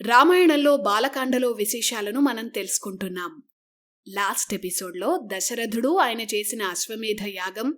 రామాయణంలో బాలకాండలో విశేషాలను మనం తెలుసుకుంటున్నాం. లాస్ట్ ఎపిసోడ్లో దశరథుడు ఆయన చేసిన అశ్వమేధ యాగం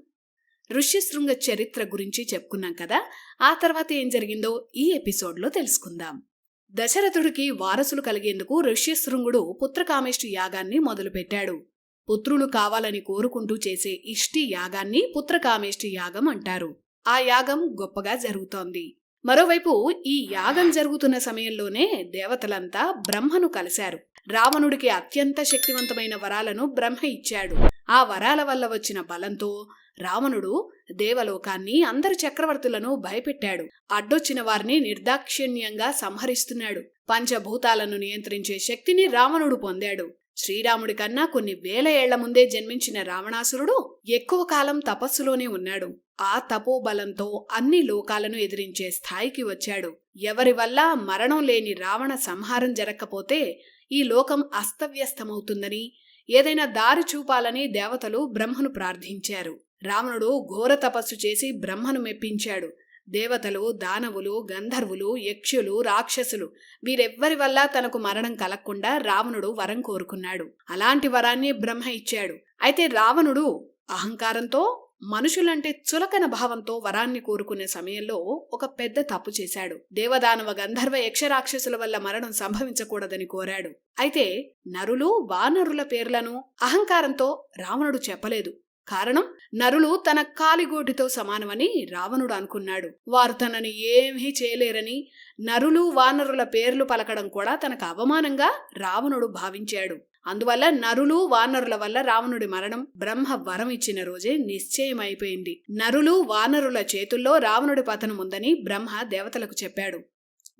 ఋష్యశృంగ చరిత్ర గురించి చెప్పుకున్నాం కదా ఆ తర్వాత ఏం జరిగిందో ఈ ఎపిసోడ్లో తెలుసుకుందాం. దశరథుడికి వారసులు కలిగేందుకు ఋష్యశృంగుడు పుత్రకామేష్టి యాగాన్ని మొదలుపెట్టాడు. పుత్రులు కావాలని కోరుకుంటూ చేసే ఇష్టి యాగాన్ని పుత్రకామేష్టి యాగం అంటారు. ఆ యాగం గొప్పగా జరుగుతోంది. మరోవైపు ఈ యాగం జరుగుతున్న సమయంలోనే దేవతలంతా బ్రహ్మను కలిశారు. రావణుడికి అత్యంత శక్తివంతమైన వరాలను బ్రహ్మ ఇచ్చాడు. ఆ వరాల వల్ల వచ్చిన బలంతో రావణుడు దేవలోకాన్ని అందరు చక్రవర్తులను భయపెట్టాడు. అడ్డొచ్చిన వారిని నిర్దాక్షిణ్యంగా సంహరిస్తున్నాడు. పంచభూతాలను నియంత్రించే శక్తిని రావణుడు పొందాడు. శ్రీరాముడి కన్నా కొన్ని వేల ఏళ్ళ ముందే జన్మించిన రావణాసురుడు ఎక్కువ కాలం తపస్సులోనే ఉన్నాడు. ఆ తపోబలంతో అన్ని లోకాలను ఎదిరించే స్థాయికి వచ్చాడు. ఎవరి వల్ల మరణం లేని రావణ సంహారం జరగకపోతే ఈ లోకం అస్తవ్యస్తమవుతుందని ఏదైనా దారి చూపాలని దేవతలు బ్రహ్మను ప్రార్థించారు. రావణుడు ఘోర తపస్సు చేసి బ్రహ్మను మెప్పించాడు. దేవతలు దానవులు గంధర్వులు యక్షులు రాక్షసులు వీరెవ్వరి వల్ల తనకు మరణం కలగకుండా రావణుడు వరం కోరుకున్నాడు. అలాంటి వరాన్ని బ్రహ్మ ఇచ్చాడు. అయితే రావణుడు అహంకారంతో మనుషులంటే చులకన భావంతో వరాన్ని కోరుకునే సమయంలో ఒక పెద్ద తప్పు చేశాడు. దేవదానవ గంధర్వ యక్షరాక్షసుల వల్ల మరణం సంభవించకూడదని కోరాడు. అయితే నరులు వానరుల పేర్లను అహంకారంతో రావణుడు చెప్పలేదు. కారణం నరులు తన కాలిగోటితో సమానమని రావణుడు అనుకున్నాడు. వారు తనని ఏమీ చేయలేరని నరులు వానరుల పేర్లు పలకడం కూడా తనకు అవమానంగా రావణుడు భావించాడు. అందువల్ల నరులు వానరుల వల్ల రావణుడి మరణం బ్రహ్మ వరం ఇచ్చిన రోజే నిశ్చయమైపోయింది. నరులు వానరుల చేతుల్లో రావణుడి పతనం ఉందని బ్రహ్మ దేవతలకు చెప్పాడు.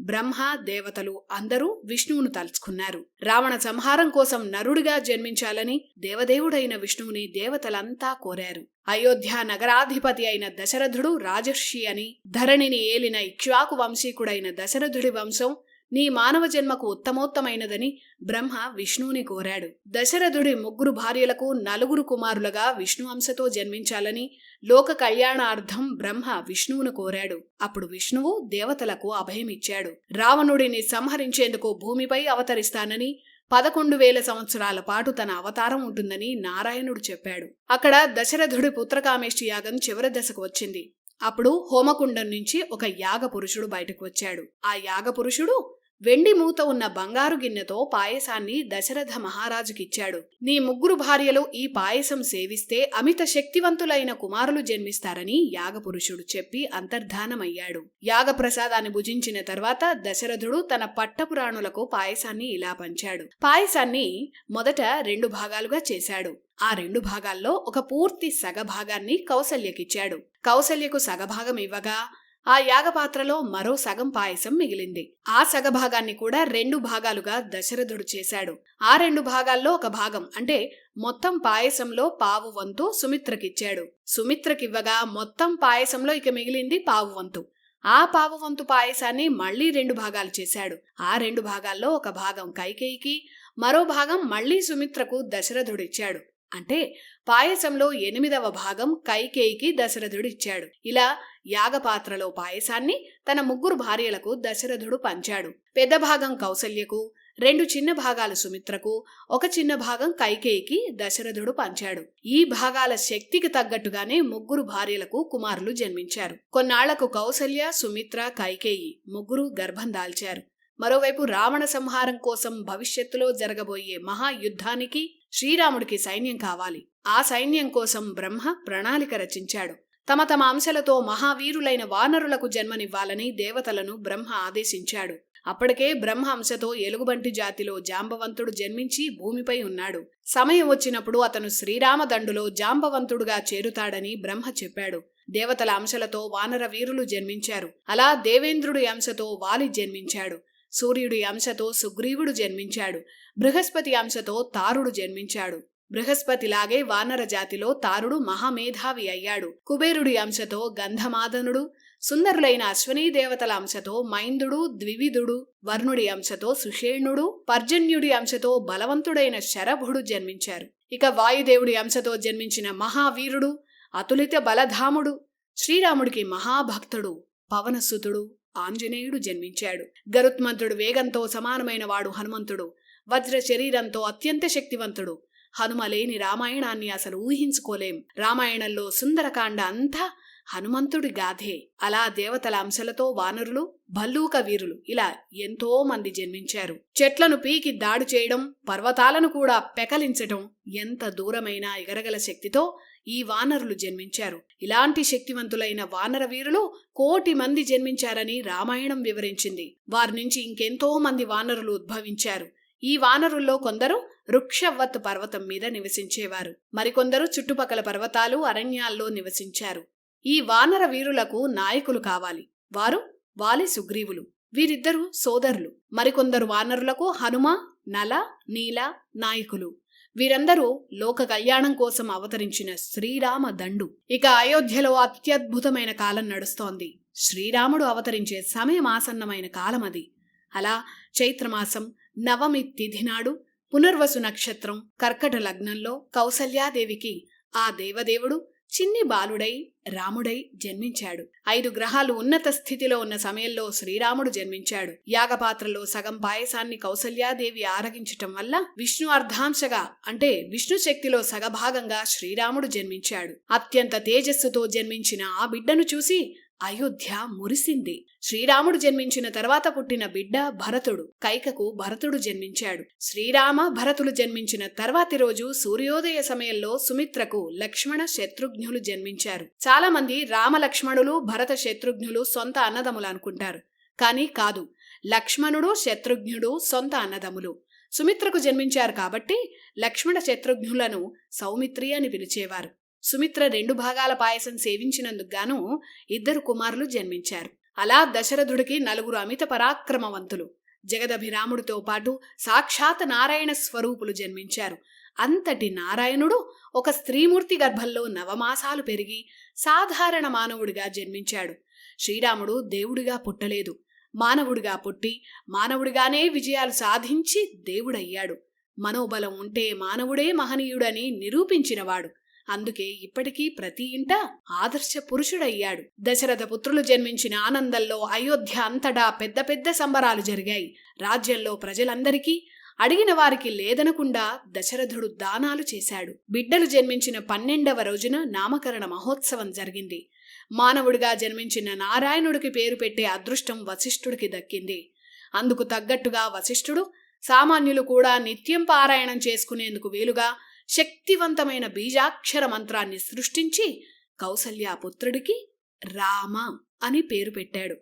బ్రహ్మ దేవతలు అందరూ విష్ణువును తలుచుకున్నారు. రావణ సంహారం కోసం నరుడిగా జన్మించాలని దేవదేవుడైన విష్ణువుని దేవతలంతా కోరారు. అయోధ్య నగరాధిపతి అయిన దశరథుడు రాజర్షి అని ధరణిని ఏలిన ఇక్ష్వాకు వంశీకుడైన దశరథుడి వంశం నీ మానవ జన్మకు ఉత్తమోత్తమైనదని బ్రహ్మ విష్ణువుని కోరాడు. దశరథుడి ముగ్గురు భార్యలకు నలుగురు కుమారులుగా విష్ణు అంశతో జన్మించాలని లోక కళ్యాణార్థం బ్రహ్మ విష్ణువును కోరాడు. అప్పుడు విష్ణువు దేవతలకు అభయమిచ్చాడు. రావణుడిని సంహరించేందుకు భూమిపై అవతరిస్తానని పదకొండు వేల సంవత్సరాల పాటు తన అవతారం ఉంటుందని నారాయణుడు చెప్పాడు. అక్కడ దశరథుడి పుత్రకామేష్టి యాగం చివరి దశకు వచ్చింది. అప్పుడు హోమకుండం నుంచి ఒక యాగ పురుషుడు బయటకు వచ్చాడు. ఆ యాగ పురుషుడు వెండి మూత ఉన్న బంగారు గిన్నెతో పాయసాన్ని దశరథ మహారాజుకిచ్చాడు. నీ ముగ్గురు భార్యలు ఈ పాయసం సేవిస్తే అమిత శక్తివంతులైన కుమారులు జన్మిస్తారని యాగపురుషుడు చెప్పి అంతర్ధానమయ్యాడు. యాగ ప్రసాదాన్ని భుజించిన తర్వాత దశరథుడు తన పట్టపురాణులకు పాయసాన్ని ఇలా పంచాడు. పాయసాన్ని మొదట రెండు భాగాలుగా చేశాడు. ఆ రెండు భాగాల్లో ఒక పూర్తి సగభాగాన్ని కౌసల్యకిచ్చాడు. కౌసల్యకు సగభాగం ఇవ్వగా ఆ యాగపాత్రలో మరో సగం పాయసం మిగిలింది. ఆ సగభాగాన్ని కూడా రెండు భాగాలుగా దశరథుడు చేశాడు. ఆ రెండు భాగాల్లో ఒక భాగం అంటే మొత్తం పాయసంలో పావు వంతు సుమిత్రకిచ్చాడు. సుమిత్రకివ్వగా మొత్తం పాయసంలో ఇక మిగిలింది పావు వంతు. ఆ పావు వంతు పాయసాన్ని మళ్ళీ రెండు భాగాలు చేశాడు. ఆ రెండు భాగాల్లో ఒక భాగం కైకేయికి మరో భాగం మళ్ళీ సుమిత్రకు దశరథుడిచ్చాడు. అంటే పాయసంలో ఎనిమిదవ భాగం కైకేయికి దశరథుడు ఇచ్చాడు. ఇలా యాగపాత్రలో పాయసాన్ని తన ముగ్గురు భార్యలకు దశరథుడు పంచాడు. పెద్ద భాగం కౌసల్యకు రెండు చిన్న భాగాలు సుమిత్రకు ఒక చిన్న భాగం కైకేయికి దశరథుడు పంచాడు. ఈ భాగాల శక్తికి తగ్గట్టుగానే ముగ్గురు భార్యలకు కుమారులు జన్మించారు. కొన్నాళ్ళకు కౌసల్య సుమిత్ర కైకేయి ముగ్గురు గర్భం దాల్చారు. మరోవైపు రావణ సంహారం కోసం భవిష్యత్తులో జరగబోయే మహాయుద్ధానికి శ్రీరాముడికి సైన్యం కావాలి. ఆ సైన్యం కోసం బ్రహ్మ ప్రణాళిక రచించాడు. తమ తమ అంశలతో మహావీరులైన వానరులకు జన్మనివ్వాలని దేవతలను బ్రహ్మ ఆదేశించాడు. అప్పటికే బ్రహ్మ అంశతో ఎలుగుబంటి జాతిలో జాంబవంతుడు జన్మించి భూమిపై ఉన్నాడు. సమయం వచ్చినప్పుడు అతను శ్రీరామదండులో జాంబవంతుడుగా చేరుతాడని బ్రహ్మ చెప్పాడు. దేవతల అంశలతో వానర వీరులు జన్మించారు. అలా దేవేంద్రుడి అంశతో వాలి జన్మించాడు. సూర్యుడి అంశతో సుగ్రీవుడు జన్మించాడు. బృహస్పతి అంశతో తారుడు జన్మించాడు. బృహస్పతిలాగే వానర జాతిలో తారుడు మహామేధావి అయ్యాడు. కుబేరుడి అంశతో గంధమాదనుడు సుందరులైన అశ్వనీ దేవతల అంశతో మైందుడు ద్వివిధుడు వర్ణుడి అంశతో సుషేణుడు పర్జన్యుడి అంశతో బలవంతుడైన శరభుడు జన్మించారు. ఇక వాయుదేవుడి అంశతో జన్మించిన మహావీరుడు అతులిత బలధాముడు శ్రీరాముడికి మహాభక్తుడు పవనసుతుడు. ఆంజనేయుడు జన్మించాడు. గరుత్మంతుడు వేగంతో సమానమైన వాడు హనుమంతుడు. వజ్ర శరీరంతో అత్యంత శక్తివంతుడు. హనుమ లేని రామాయణాన్ని అసలు ఊహించుకోలేం. రామాయణంలో సుందరకాండ అంతా హనుమంతుడి గాథే. అలా దేవతల అంశలతో వానరులు భల్లూక వీరులు ఇలా ఎంతో మంది జన్మించారు. చెట్లను పీకి దాడి చేయడం పర్వతాలను కూడా పెకలించటం ఎంత దూరమైనా ఎగరగల శక్తితో ఈ వానరులు జన్మించారు. ఇలాంటి శక్తివంతులైన వానర వీరులు కోటి మంది జన్మించారని రామాయణం వివరించింది. వారి నుంచి ఇంకెంతో మంది వానరులు ఉద్భవించారు. ఈ వానరుల్లో కొందరు వృక్షవత్ పర్వతం మీద నివసించేవారు. మరికొందరు చుట్టుపక్కల పర్వతాలు అరణ్యాల్లో నివసించారు. ఈ వానర వీరులకు నాయకులు కావాలి. వారు వాలి సుగ్రీవులు. వీరిద్దరూ సోదరులు. మరికొందరు వానరులకు హనుమ నల నీల నాయకులు. వీరందరూ లోక కళ్యాణం కోసం అవతరించిన శ్రీరామ దండు. ఇక అయోధ్యలో అత్యద్భుతమైన కాలం నడుస్తోంది. శ్రీరాముడు అవతరించే సమయం ఆసన్నమైన కాలం అది. అలా చైత్రమాసం నవమి తిథి నాడు పునర్వసు నక్షత్రం కర్కట లగ్నంలో కౌసల్యాదేవికి ఆ దేవదేవుడు చిన్ని బాలుడై రాముడై జన్మించాడు. ఐదు గ్రహాలు ఉన్నత స్థితిలో ఉన్న సమయంలో శ్రీరాముడు జన్మించాడు. యాగపాత్రలో సగం పాయసాన్ని కౌసల్యాదేవి ఆరగించటం వల్ల విష్ణు అర్ధాంశగా అంటే విష్ణు శక్తిలో సగభాగంగా శ్రీరాముడు జన్మించాడు. అత్యంత తేజస్సుతో జన్మించిన ఆ బిడ్డను చూసి అయోధ్య మురిసింది. శ్రీరాముడు జన్మించిన తర్వాత పుట్టిన బిడ్డ భరతుడు. కైకకు భరతుడు జన్మించాడు. శ్రీరామ భరతులు జన్మించిన తర్వాతి రోజు సూర్యోదయ సమయంలో సుమిత్రకు లక్ష్మణ శత్రుఘ్నులు జన్మించారు. చాలా మంది రామ లక్ష్మణులు భరత శత్రుఘ్నులు సొంత అన్నదములు అనుకుంటారు. కానీ కాదు లక్ష్మణుడు శత్రుఘ్నుడు సొంత అన్నదములు సుమిత్రకు జన్మించారు కాబట్టి లక్ష్మణ శత్రుఘ్నులను సౌమిత్రి అని పిలిచేవారు. సుమిత్ర రెండు భాగాల పాయసం సేవించినందుకు గాను ఇద్దరు కుమారులు జన్మించారు. అలా దశరథుడికి నలుగురు అమిత పరాక్రమవంతులు. జగదభిరాముడితో పాటు సాక్షాత్ నారాయణ స్వరూపులు జన్మించారు. అంతటి నారాయణుడు ఒక స్త్రీమూర్తి గర్భంలో నవమాసాలు పెరిగి సాధారణ మానవుడిగా జన్మించాడు. శ్రీరాముడు దేవుడిగా పుట్టలేదు. మానవుడిగా పుట్టి మానవుడిగానే విజయాలు సాధించి దేవుడయ్యాడు. మనోబలం ఉంటే మానవుడే మహనీయుడని నిరూపించినవాడు. అందుకే ఇప్పటికీ ప్రతి ఇంట ఆదర్శ పురుషుడయ్యాడు. దశరథ పుత్రులు జన్మించిన ఆనందంలో అయోధ్య అంతటా పెద్ద పెద్ద సంబరాలు జరిగాయి. రాజ్యంలో ప్రజలందరికీ అడిగిన వారికి లేదనకుండా దశరథుడు దానాలు చేశాడు. బిడ్డలు జన్మించిన పన్నెండవ రోజున నామకరణ మహోత్సవం జరిగింది. మానవుడిగా జన్మించిన నారాయణుడికి పేరు పెట్టే అదృష్టం వశిష్ఠుడికి దక్కింది. అందుకు తగ్గట్టుగా వశిష్ఠుడు సామాన్యులు కూడా నిత్యం పారాయణం చేసుకునేందుకు వీలుగా శక్తివంతమైన బీజాక్షర మంత్రాన్ని సృష్టించి కౌసల్య పుత్రుడికి రామ అని పేరు పెట్టాడు.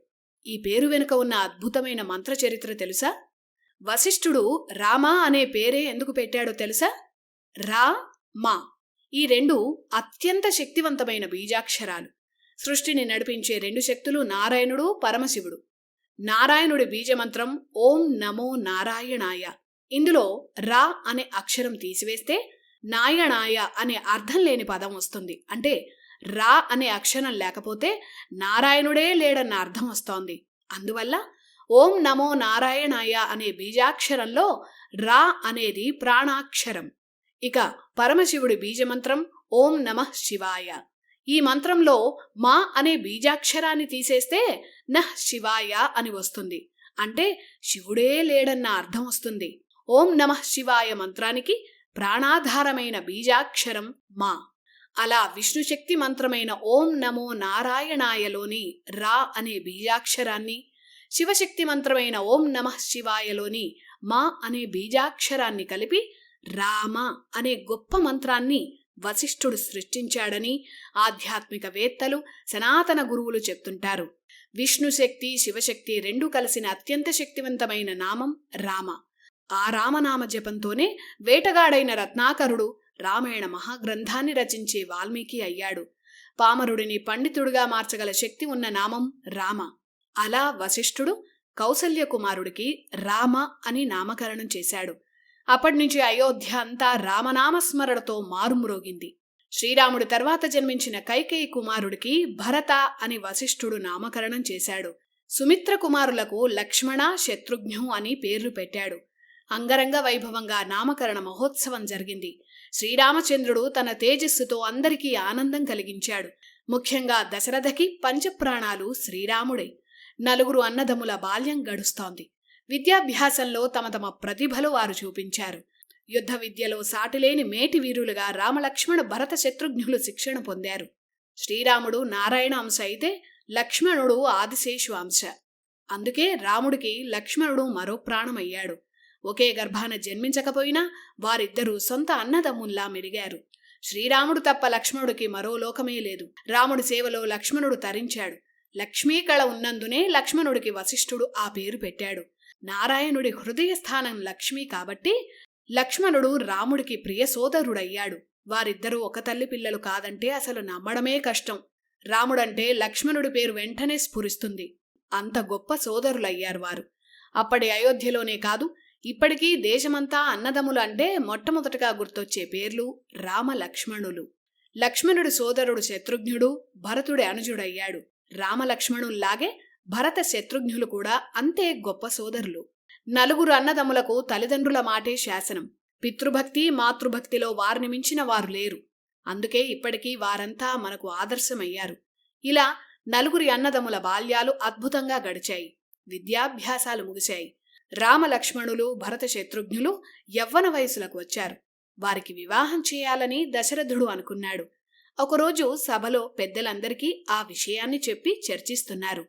ఈ పేరు వెనుక ఉన్న అద్భుతమైన మంత్ర చరిత్ర తెలుసా? వశిష్ఠుడు రామ అనే పేరే ఎందుకు పెట్టాడో తెలుసా? రా మా ఈ రెండు అత్యంత శక్తివంతమైన బీజాక్షరాలు. సృష్టిని నడిపించే రెండు శక్తులు నారాయణుడు పరమశివుడు. నారాయణుడి బీజమంత్రం ఓం నమో నారాయణాయ. ఇందులో రా అనే అక్షరం తీసివేస్తే నాయణాయ అనే అర్థం లేని పదం వస్తుంది. అంటే రా అనే అక్షరం లేకపోతే నారాయణుడే లేడన్న అర్థం వస్తోంది. అందువల్ల ఓం నమో నారాయణాయ అనే బీజాక్షరంలో రా అనేది ప్రాణాక్షరం. ఇక పరమశివుడి బీజమంత్రం ఓం నమః శివాయ. ఈ మంత్రంలో మా అనే బీజాక్షరాన్ని తీసేస్తే నహ్ శివాయ అని వస్తుంది. అంటే శివుడే లేడన్న అర్థం వస్తుంది. ఓం నమః శివాయ మంత్రానికి ప్రాణాధారమైన బీజాక్షరం మా. అలా విష్ణుశక్తి మంత్రమైన ఓం నమో నారాయణాయలోని రా అనే బీజాక్షరాన్ని శివశక్తి మంత్రమైన ఓం నమః శివాయలోని మా అనే బీజాక్షరాన్ని కలిపి రామ అనే గొప్ప మంత్రాన్ని వశిష్ఠుడు సృష్టించాడని ఆధ్యాత్మిక వేత్తలు సనాతన గురువులు చెప్తుంటారు. విష్ణుశక్తి శివశక్తి రెండూ కలిసిన అత్యంత శక్తివంతమైన నామం రామ. ఆ రామనామ జపంతోనే వేటగాడైన రత్నాకరుడు రామాయణ మహాగ్రంథాన్ని రచించే వాల్మీకి అయ్యాడు. పామరుడిని పండితుడిగా మార్చగల శక్తి ఉన్న నామం రామ. అలా వశిష్ఠుడు కౌసల్య కుమారుడికి రామ అని నామకరణం చేశాడు. అప్పటినుంచి అయోధ్య అంతా రామనామస్మరణతో మారుమ్రోగింది. శ్రీరాముడి తర్వాత జన్మించిన కైకేయి కుమారుడికి భరత అని వశిష్ఠుడు నామకరణం చేశాడు. సుమిత్ర కుమారులకు లక్ష్మణ శత్రుఘ్ను అని పేర్లు పెట్టాడు. అంగరంగ వైభవంగా నామకరణ మహోత్సవం జరిగింది. శ్రీరామచంద్రుడు తన తేజస్సుతో అందరికీ ఆనందం కలిగించాడు. ముఖ్యంగా దశరథకి పంచప్రాణాలు శ్రీరాముడే. నలుగురు అన్నదమ్ముల బాల్యం గడుస్తోంది. విద్యాభ్యాసంలో తమ తమ ప్రతిభలు వారు చూపించారు. యుద్ధ విద్యలో సాటిలేని మేటి వీరులుగా రామలక్ష్మణ భరత శత్రుఘ్నులు శిక్షణ పొందారు. శ్రీరాముడు నారాయణ అంశ అయితే లక్ష్మణుడు ఆదిశేషు అంశ. అందుకే రాముడికి లక్ష్మణుడు మరో ప్రాణమయ్యాడు. ఒకే గర్భాన జన్మించకపోయినా వారిద్దరూ సొంత అన్నదమ్ముల్లా మెరిగారు. శ్రీరాముడు తప్ప లక్ష్మణుడికి మరో లోకమే లేదు. రాముడి సేవలో లక్ష్మణుడు తరించాడు. లక్ష్మీ కళ ఉన్నందునే లక్ష్మణుడికి వశిష్ఠుడు ఆ పేరు పెట్టాడు. నారాయణుడి హృదయ స్థానం లక్ష్మి కాబట్టి లక్ష్మణుడు రాముడికి ప్రియ సోదరుడయ్యాడు. వారిద్దరూ ఒక తల్లి పిల్లలు కాదంటే అసలు నమ్మడమే కష్టం. రాముడంటే లక్ష్మణుడి పేరు వెంటనే స్ఫురిస్తుంది. అంత గొప్ప సోదరులయ్యారు వారు. అప్పటి అయోధ్యలోనే కాదు ఇప్పటికీ దేశమంతా అన్నదమ్ములు అంటే మొట్టమొదటగా గుర్తొచ్చే పేర్లు రామ లక్ష్మణులు లక్ష్మణుడి సోదరుడు శత్రుఘ్నుడు భరతుడి అనుజుడయ్యాడు. రామలక్ష్మణుల్లాగే భరత శత్రుఘ్నులు కూడా అంతే గొప్ప సోదరులు. నలుగురు అన్నదమ్ములకు తల్లిదండ్రుల మాటే శాసనం. పితృభక్తి మాతృభక్తిలో వారిని మించిన వారు లేరు. అందుకే ఇప్పటికీ వారంతా మనకు ఆదర్శమయ్యారు. ఇలా నలుగురి అన్నదమ్ముల బాల్యాలు అద్భుతంగా గడిచాయి. విద్యాభ్యాసాలు ముగిశాయి. రామలక్ష్మణులు భరత శత్రుఘ్నులు యవ్వన వయసులకు వచ్చారు. వారికి వివాహం చేయాలని దశరథుడు అనుకున్నాడు. ఒకరోజు సభలో పెద్దలందరికీ ఆ విషయాన్ని చెప్పి చర్చిస్తున్నారు.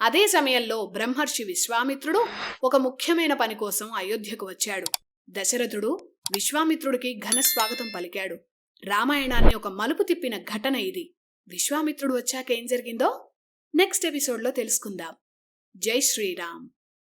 అదే సమయంలో బ్రహ్మర్షి విశ్వామిత్రుడు ఒక ముఖ్యమైన పని కోసం అయోధ్యకు వచ్చాడు. దశరథుడు విశ్వామిత్రుడికి ఘన స్వాగతం పలికాడు. రామాయణాన్ని ఒక మలుపు తిప్పిన ఘటన ఇది. విశ్వామిత్రుడు వచ్చాక ఏం జరిగిందో నెక్స్ట్ ఎపిసోడ్లో తెలుసుకుందాం. జై శ్రీరామ్.